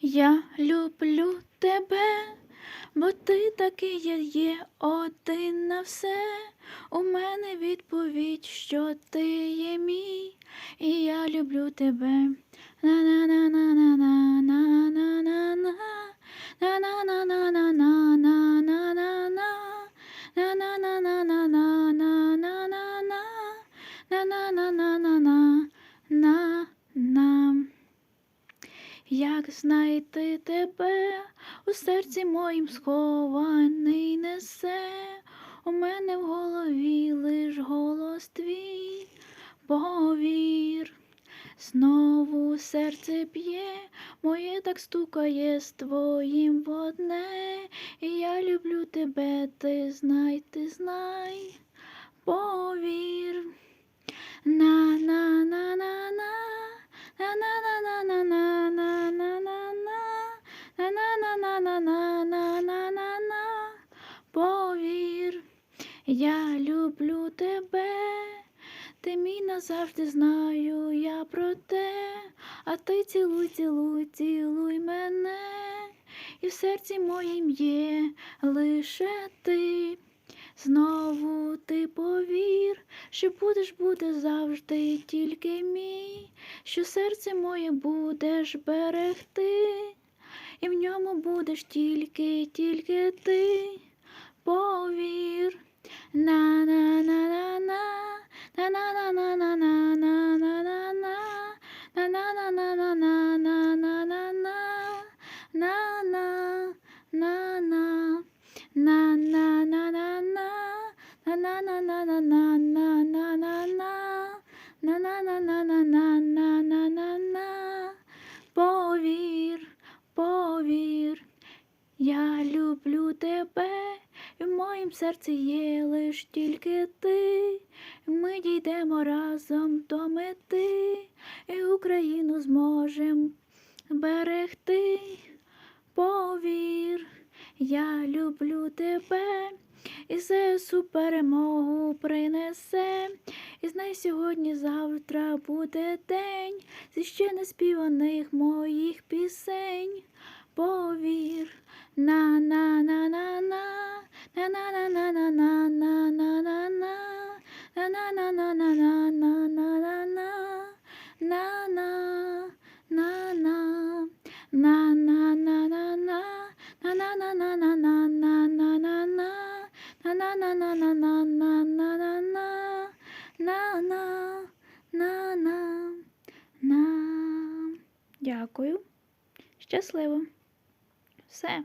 Я люблю тебе, бо ти такий є, є один на все. У мене відповідь, що ти є мій, і я люблю тебе. На-на-на-на-на-на-на-на-на. На-на-на-на-на-на-на-на-на. На-на-на-на-на-на-на-на-на. На-на-на-на-на-на-на. Як знайти тебе? У серці моїм схований несе, у мене в голові лиш голос твій, повір, знову серце б'є, моє так стукає з твоїм в одне, і я люблю тебе, ти знай, ти знай, на на на на на на повір, я люблю тебе, ти мій назавжди знаю я про те, а ти цілуй, цілуй, цілуй мене, і в серці моїм є лише ти. Знову ти повір, що будеш, буде завжди тільки мій, що серце моє будеш берегти і в ньому будеш тільки, тільки ти, повір. на на я люблю тебе, і в моїм серці є лиш тільки ти. Ми дійдемо разом до мети, і Україну зможем берегти. Повір, я люблю тебе, і ЗСУ перемогу принесе. І знай сьогодні, завтра буде день зі ще співаних моїх пісень. Повір, на на на на на на на на на на на на на на на на на на на на на Дякую. Щасливо. Все.